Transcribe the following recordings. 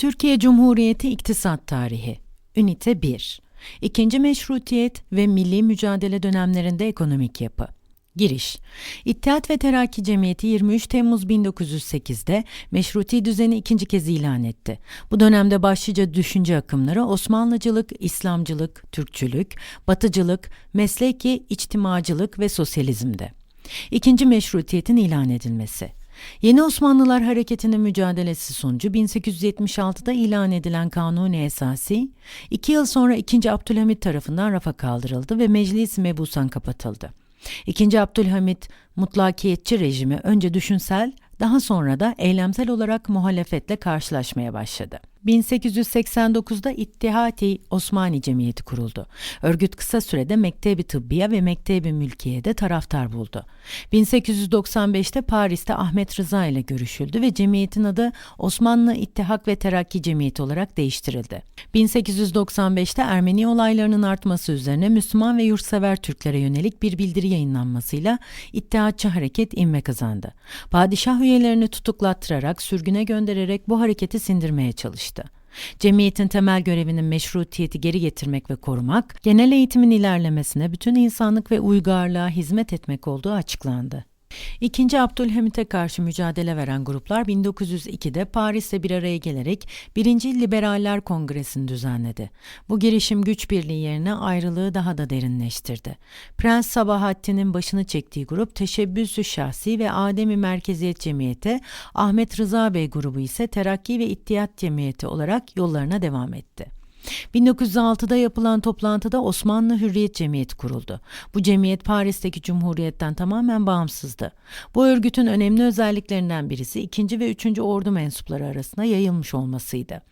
Türkiye Cumhuriyeti İktisat Tarihi Ünite 1 İkinci Meşrutiyet ve Milli Mücadele dönemlerinde ekonomik yapı Giriş İttihat ve Terakki Cemiyeti 23 Temmuz 1908'de meşruti düzeni ikinci kez ilan etti. Bu dönemde başlıca düşünce akımları Osmanlıcılık, İslamcılık, Türkçülük, Batıcılık, mesleki, içtimacılık ve sosyalizmde. İkinci meşrutiyetin ilan edilmesi Yeni Osmanlılar Hareketi'nin mücadelesi sonucu 1876'da ilan edilen Kanuni Esasi, iki yıl sonra 2. Abdülhamit tarafından rafa kaldırıldı ve Meclis-i Mebusan kapatıldı. İkinci Abdülhamit mutlakiyetçi rejimi önce düşünsel, daha sonra da eylemsel olarak muhalefetle karşılaşmaya başladı. 1889'da İttihati Osmani Cemiyeti kuruldu. Örgüt kısa sürede Mektebi Tıbbiye ve Mektebi Mülkiye'de taraftar buldu. 1895'te Paris'te Ahmet Rıza ile görüşüldü ve cemiyetin adı Osmanlı İttihak ve Terakki Cemiyeti olarak değiştirildi. 1895'te Ermeni olaylarının artması üzerine Müslüman ve yurtsever Türklere yönelik bir bildiri yayınlanmasıyla İttihatçı hareket inme kazandı. Padişah üyelerini tutuklattırarak, sürgüne göndererek bu hareketi sindirmeye çalıştı. Cemiyetin temel görevinin meşrutiyeti geri getirmek ve korumak, genel eğitimin ilerlemesine bütün insanlık ve uygarlığa hizmet etmek olduğu açıklandı. İkinci Abdülhamit'e karşı mücadele veren gruplar 1902'de Paris'te bir araya gelerek birinci Liberaller Kongresi'ni düzenledi. Bu girişim güç birliği yerine ayrılığı daha da derinleştirdi. Prens Sabahattin'in başını çektiği grup Teşebbüsü Şahsi ve Ademi Merkeziyet Cemiyeti, Ahmet Rıza Bey grubu ise Terakki ve İttiyat Cemiyeti olarak yollarına devam etti. 1906'da yapılan toplantıda Osmanlı Hürriyet Cemiyeti kuruldu. Bu cemiyet Paris'teki Cumhuriyet'ten tamamen bağımsızdı. Bu örgütün önemli özelliklerinden birisi 2. ve 3. Ordu mensupları arasında yayılmış olmasıydı.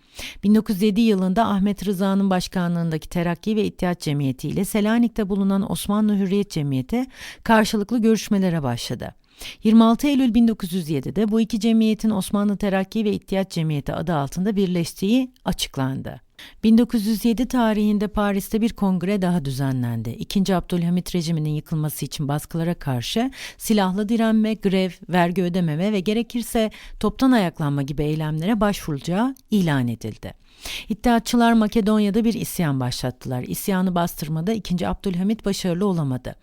1907 yılında Ahmet Rıza'nın başkanlığındaki Terakki ve İttihat Cemiyeti ile Selanik'te bulunan Osmanlı Hürriyet Cemiyeti karşılıklı görüşmelere başladı. 26 Eylül 1907'de bu iki cemiyetin Osmanlı Terakki ve İttihat Cemiyeti adı altında birleştiği açıklandı. 1907 tarihinde Paris'te bir kongre daha düzenlendi. İkinci Abdülhamit rejiminin yıkılması için baskılara karşı silahlı direnme, grev, vergi ödememe ve gerekirse toptan ayaklanma gibi eylemlere başvurulacağı ilan edildi. İttihatçılar Makedonya'da bir isyan başlattılar. İsyanı bastırmada 2. Abdülhamit başarılı olamadı.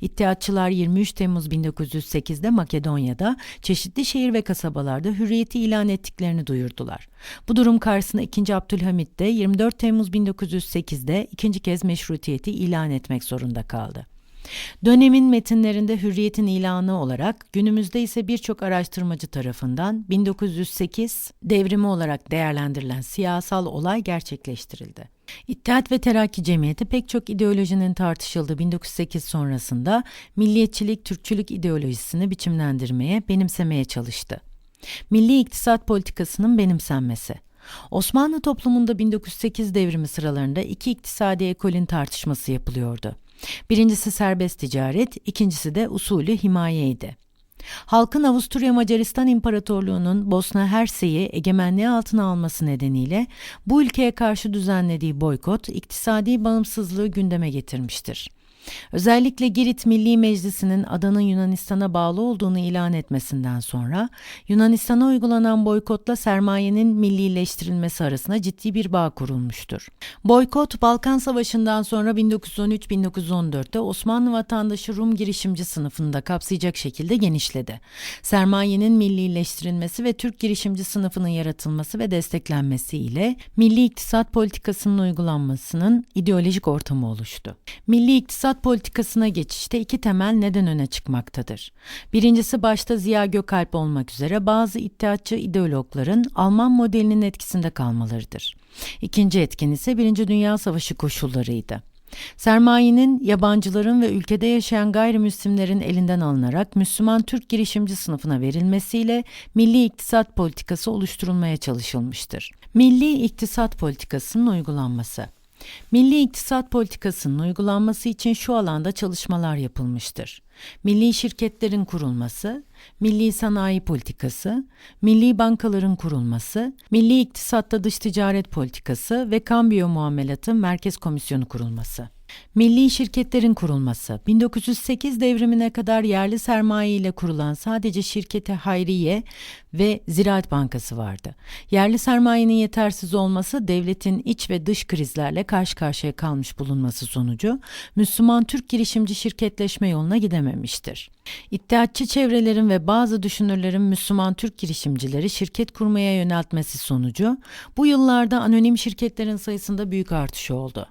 İttihatçılar 23 Temmuz 1908'de Makedonya'da çeşitli şehir ve kasabalarda hürriyeti ilan ettiklerini duyurdular. Bu durum karşısında 2. Abdülhamit de 24 Temmuz 1908'de ikinci kez meşrutiyeti ilan etmek zorunda kaldı. Dönemin metinlerinde hürriyetin ilanı olarak günümüzde ise birçok araştırmacı tarafından 1908 devrimi olarak değerlendirilen siyasal olay gerçekleştirildi. İttihat ve Terakki Cemiyeti pek çok ideolojinin tartışıldığı 1908 sonrasında milliyetçilik, Türkçülük ideolojisini biçimlendirmeye, benimsemeye çalıştı. Milli iktisat politikasının benimsenmesi Osmanlı toplumunda 1908 devrimi sıralarında iki iktisadi ekolün tartışması yapılıyordu. Birincisi serbest ticaret, ikincisi de usulü himayeydi. Halkın Avusturya Macaristan İmparatorluğu'nun Bosna Hersey'i egemenliği altına alması nedeniyle bu ülkeye karşı düzenlediği boykot iktisadi bağımsızlığı gündeme getirmiştir. Özellikle Girit Milli Meclisi'nin adanın Yunanistan'a bağlı olduğunu ilan etmesinden sonra Yunanistan'a uygulanan boykotla sermayenin millileştirilmesi arasında ciddi bir bağ kurulmuştur. Boykot Balkan Savaşı'ndan sonra 1913-1914'te Osmanlı vatandaşı Rum girişimci sınıfında kapsayacak şekilde genişledi. Sermayenin millileştirilmesi ve Türk girişimci sınıfının yaratılması ve desteklenmesi ile milli iktisat politikasının uygulanmasının ideolojik ortamı oluştu. Milli iktisat İktisat politikasına geçişte iki temel neden öne çıkmaktadır. Birincisi başta Ziya Gökalp olmak üzere bazı iddiatçı ideologların Alman modelinin etkisinde kalmalarıdır. İkinci etken ise Birinci Dünya Savaşı koşullarıydı. Sermayenin yabancıların ve ülkede yaşayan gayrimüslimlerin elinden alınarak Müslüman Türk girişimci sınıfına verilmesiyle milli iktisat politikası oluşturulmaya çalışılmıştır. Milli iktisat politikasının uygulanması Milli iktisat politikasının uygulanması için şu alanda çalışmalar yapılmıştır. Milli şirketlerin kurulması, milli sanayi politikası, milli bankaların kurulması, milli iktisatta dış ticaret politikası ve kambiyo muamelatı merkez komisyonu kurulması. Milli şirketlerin kurulması 1908 devrimine kadar yerli sermaye ile kurulan sadece şirketi Hayriye ve Ziraat Bankası vardı. Yerli sermayenin yetersiz olması devletin iç ve dış krizlerle karşı karşıya kalmış bulunması sonucu Müslüman Türk girişimci şirketleşme yoluna gidememiştir. İttihatçı çevrelerin ve bazı düşünürlerin Müslüman Türk girişimcileri şirket kurmaya yöneltmesi sonucu bu yıllarda anonim şirketlerin sayısında büyük artış oldu.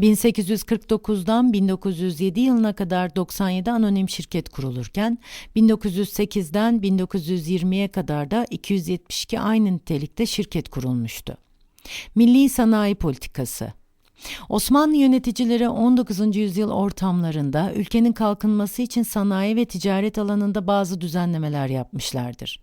1849'dan 1907 yılına kadar 97 anonim şirket kurulurken 1908'den 1920'ye kadar da 272 aynı nitelikte şirket kurulmuştu. Milli Sanayi Politikası Osmanlı yöneticileri 19. yüzyıl ortamlarında ülkenin kalkınması için sanayi ve ticaret alanında bazı düzenlemeler yapmışlardır.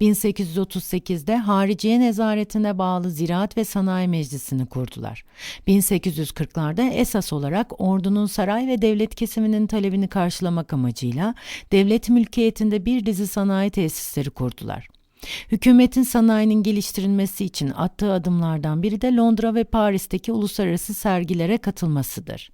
1838'de Hariciye Nezaretine bağlı Ziraat ve Sanayi Meclisi'ni kurdular. 1840'larda esas olarak ordunun saray ve devlet kesiminin talebini karşılamak amacıyla devlet mülkiyetinde bir dizi sanayi tesisleri kurdular. Hükümetin sanayinin geliştirilmesi için attığı adımlardan biri de Londra ve Paris'teki uluslararası sergilere katılmasıdır.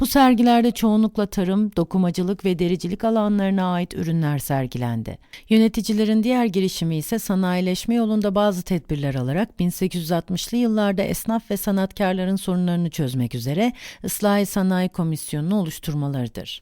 Bu sergilerde çoğunlukla tarım, dokumacılık ve dericilik alanlarına ait ürünler sergilendi. Yöneticilerin diğer girişimi ise sanayileşme yolunda bazı tedbirler alarak 1860'lı yıllarda esnaf ve sanatkarların sorunlarını çözmek üzere Islahi Sanayi Komisyonu'nu oluşturmalarıdır.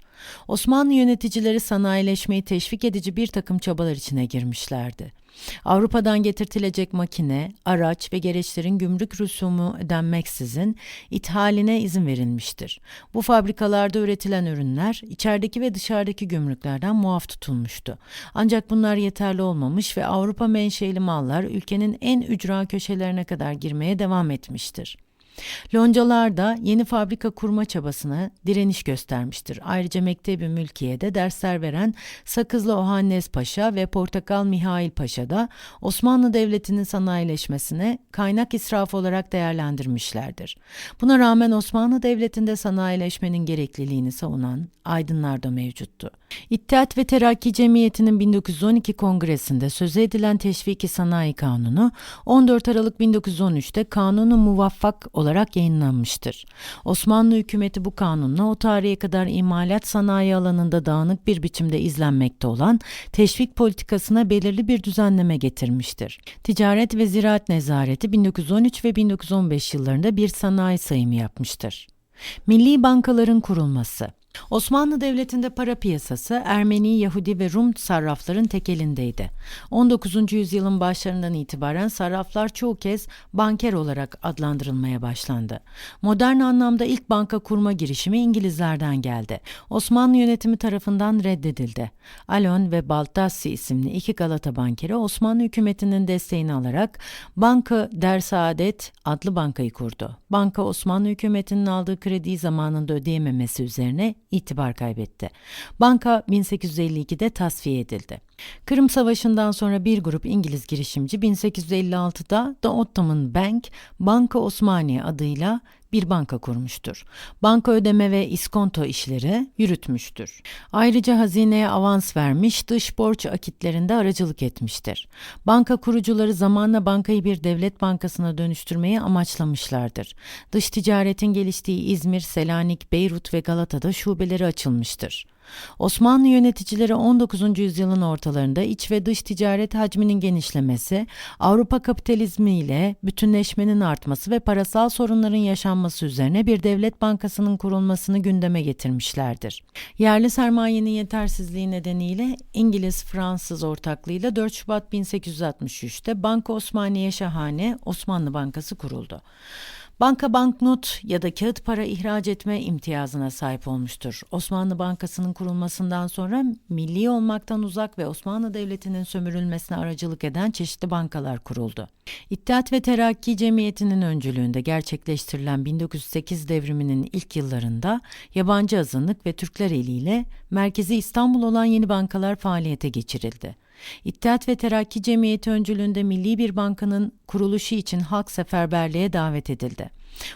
Osmanlı yöneticileri sanayileşmeyi teşvik edici bir takım çabalar içine girmişlerdi. Avrupa'dan getirtilecek makine, araç ve gereçlerin gümrük rüsumu ödenmeksizin ithaline izin verilmiştir. Bu fabrikalarda üretilen ürünler içerideki ve dışarıdaki gümrüklerden muaf tutulmuştu. Ancak bunlar yeterli olmamış ve Avrupa menşeli mallar ülkenin en ücra köşelerine kadar girmeye devam etmiştir. Loncalar da yeni fabrika kurma çabasına direniş göstermiştir. Ayrıca Mektebi Mülkiye'de dersler veren Sakızlı Ohannes Paşa ve Portakal Mihail Paşa da Osmanlı Devleti'nin sanayileşmesine kaynak israfı olarak değerlendirmişlerdir. Buna rağmen Osmanlı Devleti'nde sanayileşmenin gerekliliğini savunan aydınlar da mevcuttu. İttihat ve Terakki Cemiyeti'nin 1912 kongresinde söz edilen Teşviki Sanayi Kanunu 14 Aralık 1913'te kanunu muvaffak olarak yayınlanmıştır. Osmanlı hükümeti bu kanunla o tarihe kadar imalat sanayi alanında dağınık bir biçimde izlenmekte olan teşvik politikasına belirli bir düzenleme getirmiştir. Ticaret ve Ziraat Nezareti 1913 ve 1915 yıllarında bir sanayi sayımı yapmıştır. Milli bankaların kurulması Osmanlı Devleti'nde para piyasası Ermeni, Yahudi ve Rum sarrafların tek elindeydi. 19. yüzyılın başlarından itibaren sarraflar çoğu kez banker olarak adlandırılmaya başlandı. Modern anlamda ilk banka kurma girişimi İngilizlerden geldi. Osmanlı yönetimi tarafından reddedildi. Alon ve Baltassi isimli iki Galata bankeri Osmanlı hükümetinin desteğini alarak Banka Der Saadet adlı bankayı kurdu. Banka Osmanlı hükümetinin aldığı krediyi zamanında ödeyememesi üzerine itibar kaybetti. Banka 1852'de tasfiye edildi. Kırım Savaşı'ndan sonra bir grup İngiliz girişimci 1856'da The Ottoman Bank, Banka Osmaniye adıyla bir banka kurmuştur. Banka ödeme ve iskonto işleri yürütmüştür. Ayrıca hazineye avans vermiş, dış borç akitlerinde aracılık etmiştir. Banka kurucuları zamanla bankayı bir devlet bankasına dönüştürmeyi amaçlamışlardır. Dış ticaretin geliştiği İzmir, Selanik, Beyrut ve Galata'da şubeleri açılmıştır. Osmanlı yöneticileri 19. yüzyılın ortalarında iç ve dış ticaret hacminin genişlemesi, Avrupa kapitalizmi ile bütünleşmenin artması ve parasal sorunların yaşanması üzerine bir devlet bankasının kurulmasını gündeme getirmişlerdir. Yerli sermayenin yetersizliği nedeniyle İngiliz-Fransız ortaklığıyla 4 Şubat 1863'te Banka Osmaniye Şahane Osmanlı Bankası kuruldu. Banka banknot ya da kağıt para ihraç etme imtiyazına sahip olmuştur. Osmanlı Bankası'nın kurulmasından sonra milli olmaktan uzak ve Osmanlı Devleti'nin sömürülmesine aracılık eden çeşitli bankalar kuruldu. İttihat ve Terakki Cemiyeti'nin öncülüğünde gerçekleştirilen 1908 devriminin ilk yıllarında yabancı azınlık ve Türkler eliyle merkezi İstanbul olan yeni bankalar faaliyete geçirildi. İttihat ve Terakki Cemiyeti öncülüğünde milli bir bankanın kuruluşu için halk seferberliğe davet edildi.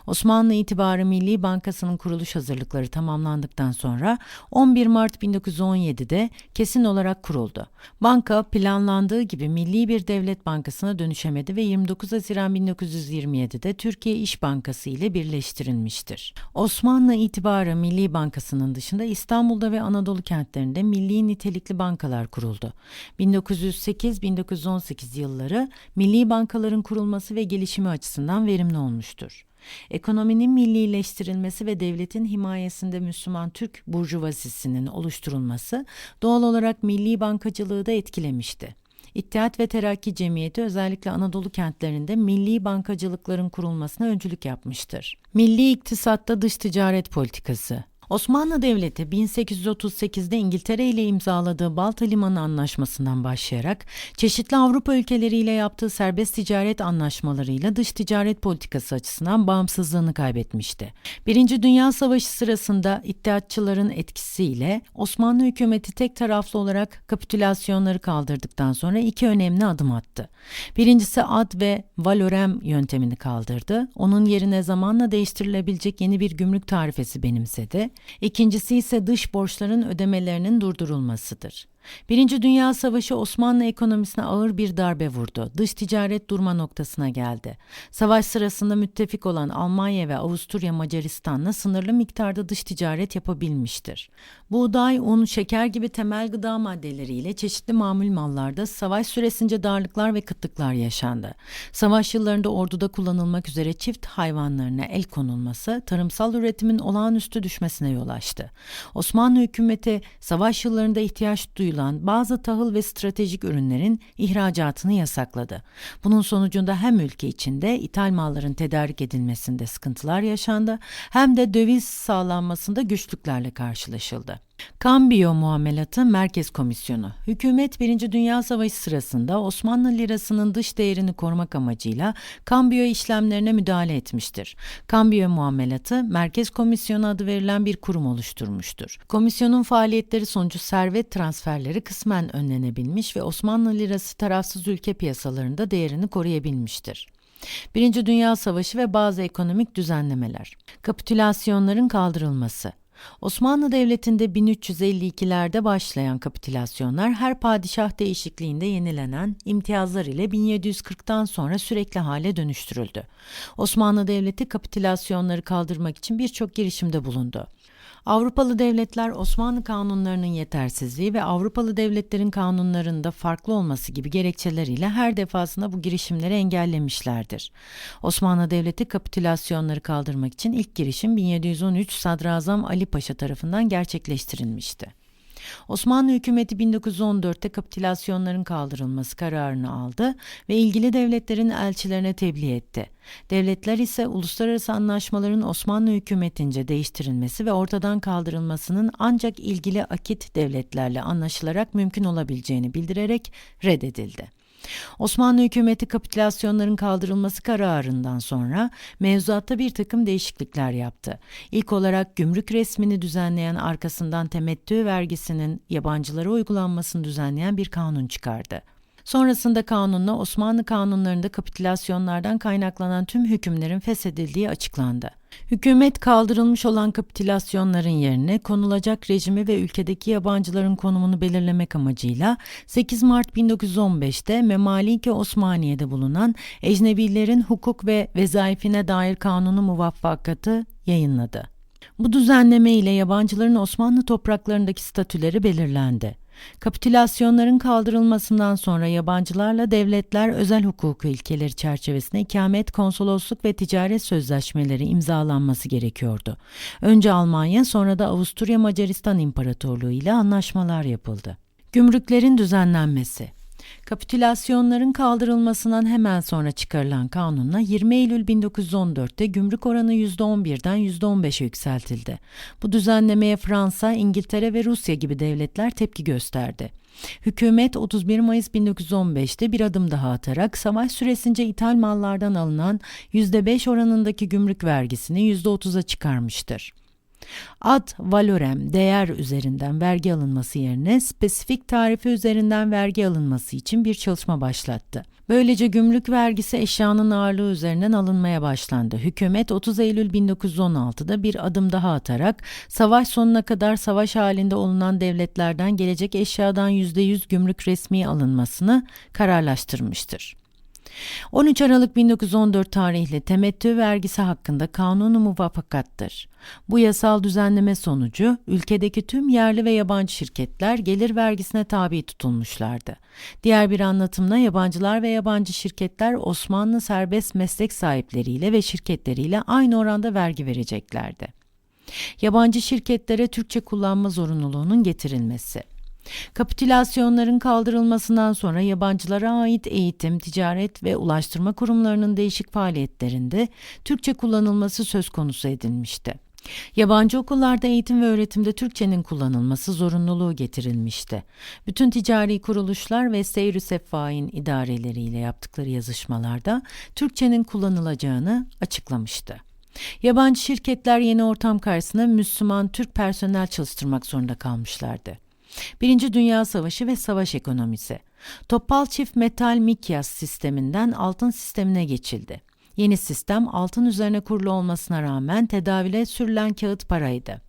Osmanlı İtibarı Milli Bankası'nın kuruluş hazırlıkları tamamlandıktan sonra 11 Mart 1917'de kesin olarak kuruldu. Banka planlandığı gibi milli bir devlet bankasına dönüşemedi ve 29 Haziran 1927'de Türkiye İş Bankası ile birleştirilmiştir. Osmanlı İtibarı Milli Bankası'nın dışında İstanbul'da ve Anadolu kentlerinde milli nitelikli bankalar kuruldu. 1908-1918 yılları milli bankaların kurulması ve gelişimi açısından verimli olmuştur. Ekonominin millileştirilmesi ve devletin himayesinde Müslüman Türk burjuvazisinin oluşturulması doğal olarak milli bankacılığı da etkilemişti. İttihat ve Terakki Cemiyeti özellikle Anadolu kentlerinde milli bankacılıkların kurulmasına öncülük yapmıştır. Milli iktisatta dış ticaret politikası Osmanlı Devleti 1838'de İngiltere ile imzaladığı Balta Limanı Anlaşması'ndan başlayarak çeşitli Avrupa ülkeleriyle yaptığı serbest ticaret anlaşmalarıyla dış ticaret politikası açısından bağımsızlığını kaybetmişti. Birinci Dünya Savaşı sırasında İttihatçıların etkisiyle Osmanlı hükümeti tek taraflı olarak kapitülasyonları kaldırdıktan sonra iki önemli adım attı. Birincisi ad ve valorem yöntemini kaldırdı. Onun yerine zamanla değiştirilebilecek yeni bir gümrük tarifesi benimsedi. İkincisi ise dış borçların ödemelerinin durdurulmasıdır. Birinci Dünya Savaşı Osmanlı ekonomisine ağır bir darbe vurdu. Dış ticaret durma noktasına geldi. Savaş sırasında müttefik olan Almanya ve Avusturya Macaristan'la sınırlı miktarda dış ticaret yapabilmiştir. Buğday, un, şeker gibi temel gıda maddeleriyle çeşitli mamul mallarda savaş süresince darlıklar ve kıtlıklar yaşandı. Savaş yıllarında orduda kullanılmak üzere çift hayvanlarına el konulması tarımsal üretimin olağanüstü düşmesine yol açtı. Osmanlı hükümeti savaş yıllarında ihtiyaç duyulan bazı tahıl ve stratejik ürünlerin ihracatını yasakladı. Bunun sonucunda hem ülke içinde ithal malların tedarik edilmesinde sıkıntılar yaşandı hem de döviz sağlanmasında güçlüklerle karşılaşıldı. Kambiyo Muamelatı Merkez Komisyonu Hükümet 1. Dünya Savaşı sırasında Osmanlı lirasının dış değerini korumak amacıyla kambiyo işlemlerine müdahale etmiştir. Kambiyo Muamelatı Merkez Komisyonu adı verilen bir kurum oluşturmuştur. Komisyonun faaliyetleri sonucu servet transferleri kısmen önlenebilmiş ve Osmanlı lirası tarafsız ülke piyasalarında değerini koruyabilmiştir. Birinci Dünya Savaşı ve bazı ekonomik düzenlemeler. Kapitülasyonların kaldırılması. Osmanlı Devleti'nde 1352'lerde başlayan kapitülasyonlar her padişah değişikliğinde yenilenen imtiyazlar ile 1740'tan sonra sürekli hale dönüştürüldü. Osmanlı Devleti kapitülasyonları kaldırmak için birçok girişimde bulundu. Avrupalı devletler Osmanlı kanunlarının yetersizliği ve Avrupalı devletlerin kanunlarında farklı olması gibi gerekçeleriyle her defasında bu girişimleri engellemişlerdir. Osmanlı Devleti kapitülasyonları kaldırmak için ilk girişim 1713 Sadrazam Ali Paşa tarafından gerçekleştirilmişti. Osmanlı hükümeti 1914'te kapitülasyonların kaldırılması kararını aldı ve ilgili devletlerin elçilerine tebliğ etti. Devletler ise uluslararası anlaşmaların Osmanlı hükümetince değiştirilmesi ve ortadan kaldırılmasının ancak ilgili akit devletlerle anlaşılarak mümkün olabileceğini bildirerek reddedildi. Osmanlı hükümeti kapitülasyonların kaldırılması kararından sonra mevzuatta bir takım değişiklikler yaptı. İlk olarak gümrük resmini düzenleyen arkasından temettü vergisinin yabancılara uygulanmasını düzenleyen bir kanun çıkardı. Sonrasında kanunla Osmanlı kanunlarında kapitülasyonlardan kaynaklanan tüm hükümlerin feshedildiği açıklandı. Hükümet kaldırılmış olan kapitülasyonların yerine konulacak rejimi ve ülkedeki yabancıların konumunu belirlemek amacıyla 8 Mart 1915'te Memalike Osmaniye'de bulunan ecnebilerin hukuk ve vezaifine dair kanunu muvaffakatı yayınladı. Bu düzenleme ile yabancıların Osmanlı topraklarındaki statüleri belirlendi. Kapitülasyonların kaldırılmasından sonra yabancılarla devletler özel hukuku ilkeleri çerçevesinde ikamet, konsolosluk ve ticaret sözleşmeleri imzalanması gerekiyordu. Önce Almanya sonra da Avusturya Macaristan İmparatorluğu ile anlaşmalar yapıldı. Gümrüklerin düzenlenmesi Kapitülasyonların kaldırılmasından hemen sonra çıkarılan kanunla 20 Eylül 1914'te gümrük oranı %11'den %15'e yükseltildi. Bu düzenlemeye Fransa, İngiltere ve Rusya gibi devletler tepki gösterdi. Hükümet 31 Mayıs 1915'te bir adım daha atarak savaş süresince ithal mallardan alınan %5 oranındaki gümrük vergisini %30'a çıkarmıştır. Ad valorem değer üzerinden vergi alınması yerine spesifik tarife üzerinden vergi alınması için bir çalışma başlattı. Böylece gümrük vergisi eşyanın ağırlığı üzerinden alınmaya başlandı. Hükümet 30 Eylül 1916'da bir adım daha atarak savaş sonuna kadar savaş halinde olunan devletlerden gelecek eşyadan %100 gümrük resmi alınmasını kararlaştırmıştır. 13 Aralık 1914 tarihli temettü vergisi hakkında kanunu muvafakattır. Bu yasal düzenleme sonucu ülkedeki tüm yerli ve yabancı şirketler gelir vergisine tabi tutulmuşlardı. Diğer bir anlatımla yabancılar ve yabancı şirketler Osmanlı serbest meslek sahipleriyle ve şirketleriyle aynı oranda vergi vereceklerdi. Yabancı şirketlere Türkçe kullanma zorunluluğunun getirilmesi. Kapitülasyonların kaldırılmasından sonra yabancılara ait eğitim, ticaret ve ulaştırma kurumlarının değişik faaliyetlerinde Türkçe kullanılması söz konusu edilmişti. Yabancı okullarda eğitim ve öğretimde Türkçenin kullanılması zorunluluğu getirilmişti. Bütün ticari kuruluşlar ve seyr-i sefahin idareleriyle yaptıkları yazışmalarda Türkçenin kullanılacağını açıklamıştı. Yabancı şirketler yeni ortam karşısında Müslüman Türk personel çalıştırmak zorunda kalmışlardı. Birinci Dünya Savaşı ve savaş ekonomisi. Topal çift metal mikyas sisteminden altın sistemine geçildi. Yeni sistem altın üzerine kurulu olmasına rağmen tedavile sürülen kağıt paraydı.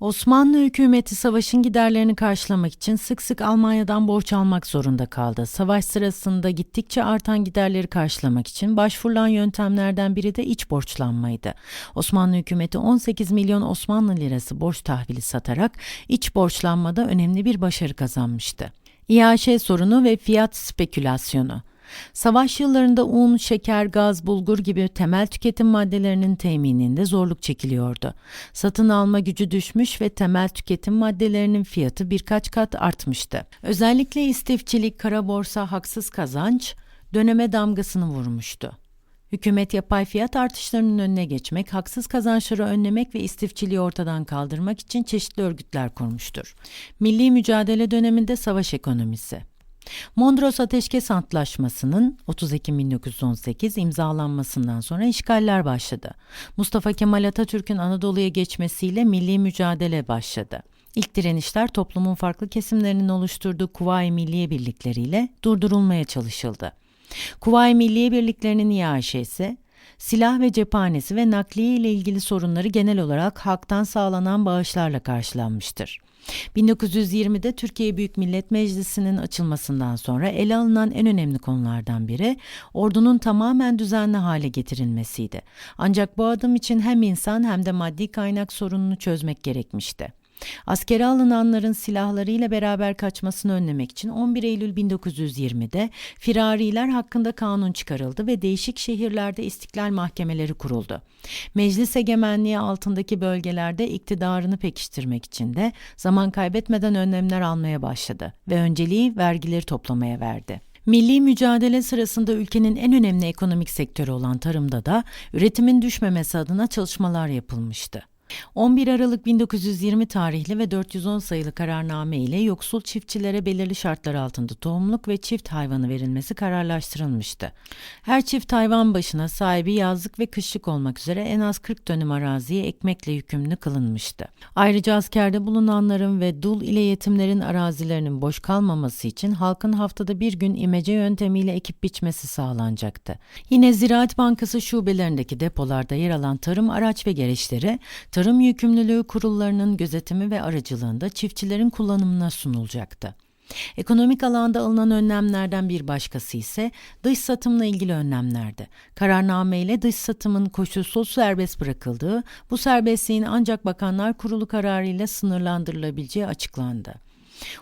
Osmanlı hükümeti savaşın giderlerini karşılamak için sık sık Almanya'dan borç almak zorunda kaldı. Savaş sırasında gittikçe artan giderleri karşılamak için başvurulan yöntemlerden biri de iç borçlanmaydı. Osmanlı hükümeti 18 milyon Osmanlı lirası borç tahvili satarak iç borçlanmada önemli bir başarı kazanmıştı. İAŞ sorunu ve fiyat spekülasyonu Savaş yıllarında un, şeker, gaz, bulgur gibi temel tüketim maddelerinin temininde zorluk çekiliyordu. Satın alma gücü düşmüş ve temel tüketim maddelerinin fiyatı birkaç kat artmıştı. Özellikle istifçilik, kara borsa, haksız kazanç döneme damgasını vurmuştu. Hükümet yapay fiyat artışlarının önüne geçmek, haksız kazançları önlemek ve istifçiliği ortadan kaldırmak için çeşitli örgütler kurmuştur. Milli mücadele döneminde savaş ekonomisi Mondros Ateşkes Antlaşması'nın 30 Ekim 1918 imzalanmasından sonra işgaller başladı. Mustafa Kemal Atatürk'ün Anadolu'ya geçmesiyle milli mücadele başladı. İlk direnişler toplumun farklı kesimlerinin oluşturduğu Kuvayi Milliye Birlikleriyle durdurulmaya çalışıldı. Kuvayi Milliye Birliklerinin iaşesi, silah ve cephanesi ve nakliye ile ilgili sorunları genel olarak halktan sağlanan bağışlarla karşılanmıştır. 1920'de Türkiye Büyük Millet Meclisi'nin açılmasından sonra ele alınan en önemli konulardan biri ordunun tamamen düzenli hale getirilmesiydi. Ancak bu adım için hem insan hem de maddi kaynak sorununu çözmek gerekmişti. Askere alınanların silahlarıyla beraber kaçmasını önlemek için 11 Eylül 1920'de firariler hakkında kanun çıkarıldı ve değişik şehirlerde istiklal mahkemeleri kuruldu. Meclis egemenliği altındaki bölgelerde iktidarını pekiştirmek için de zaman kaybetmeden önlemler almaya başladı ve önceliği vergileri toplamaya verdi. Milli mücadele sırasında ülkenin en önemli ekonomik sektörü olan tarımda da üretimin düşmemesi adına çalışmalar yapılmıştı. 11 Aralık 1920 tarihli ve 410 sayılı kararname ile yoksul çiftçilere belirli şartlar altında tohumluk ve çift hayvanı verilmesi kararlaştırılmıştı. Her çift hayvan başına sahibi yazlık ve kışlık olmak üzere en az 40 dönüm araziye ekmekle yükümlü kılınmıştı. Ayrıca askerde bulunanların ve dul ile yetimlerin arazilerinin boş kalmaması için halkın haftada bir gün imece yöntemiyle ekip biçmesi sağlanacaktı. Yine Ziraat Bankası şubelerindeki depolarda yer alan tarım araç ve gereçleri Tarım yükümlülüğü kurullarının gözetimi ve aracılığında çiftçilerin kullanımına sunulacaktı. Ekonomik alanda alınan önlemlerden bir başkası ise dış satımla ilgili önlemlerdi. Kararname ile dış satımın koşulsuz serbest bırakıldığı, bu serbestliğin ancak Bakanlar Kurulu kararıyla sınırlandırılabileceği açıklandı.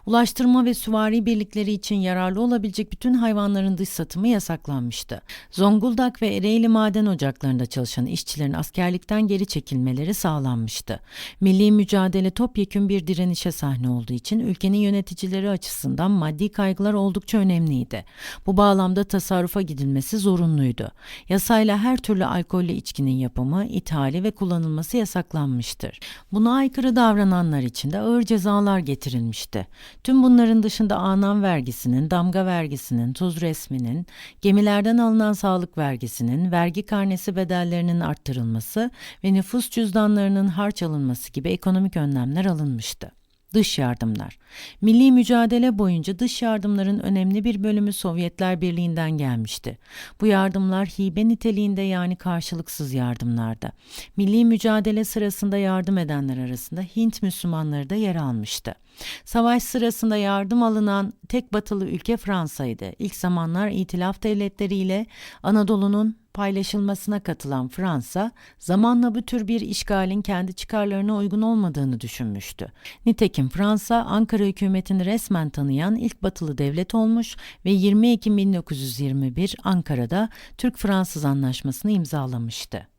Ulaştırma ve süvari birlikleri için yararlı olabilecek bütün hayvanların dış satımı yasaklanmıştı. Zonguldak ve Ereğli maden ocaklarında çalışan işçilerin askerlikten geri çekilmeleri sağlanmıştı. Milli mücadele topyekün bir direnişe sahne olduğu için ülkenin yöneticileri açısından maddi kaygılar oldukça önemliydi. Bu bağlamda tasarrufa gidilmesi zorunluydu. Yasayla her türlü alkollü içkinin yapımı, ithali ve kullanılması yasaklanmıştır. Buna aykırı davrananlar için de ağır cezalar getirilmişti. Tüm bunların dışında anam vergisinin, damga vergisinin, tuz resminin, gemilerden alınan sağlık vergisinin, vergi karnesi bedellerinin arttırılması ve nüfus cüzdanlarının harç alınması gibi ekonomik önlemler alınmıştı. Dış yardımlar. Milli mücadele boyunca dış yardımların önemli bir bölümü Sovyetler Birliği'nden gelmişti. Bu yardımlar hibe niteliğinde yani karşılıksız yardımlardı. Milli mücadele sırasında yardım edenler arasında Hint Müslümanları da yer almıştı. Savaş sırasında yardım alınan tek batılı ülke Fransa'ydı. İlk zamanlar İtilaf devletleri ile Anadolu'nun paylaşılmasına katılan Fransa, zamanla bu tür bir işgalin kendi çıkarlarına uygun olmadığını düşünmüştü. Nitekim Fransa, Ankara hükümetini resmen tanıyan ilk batılı devlet olmuş ve 20 Ekim 1921 Ankara'da Türk-Fransız Anlaşması'nı imzalamıştı.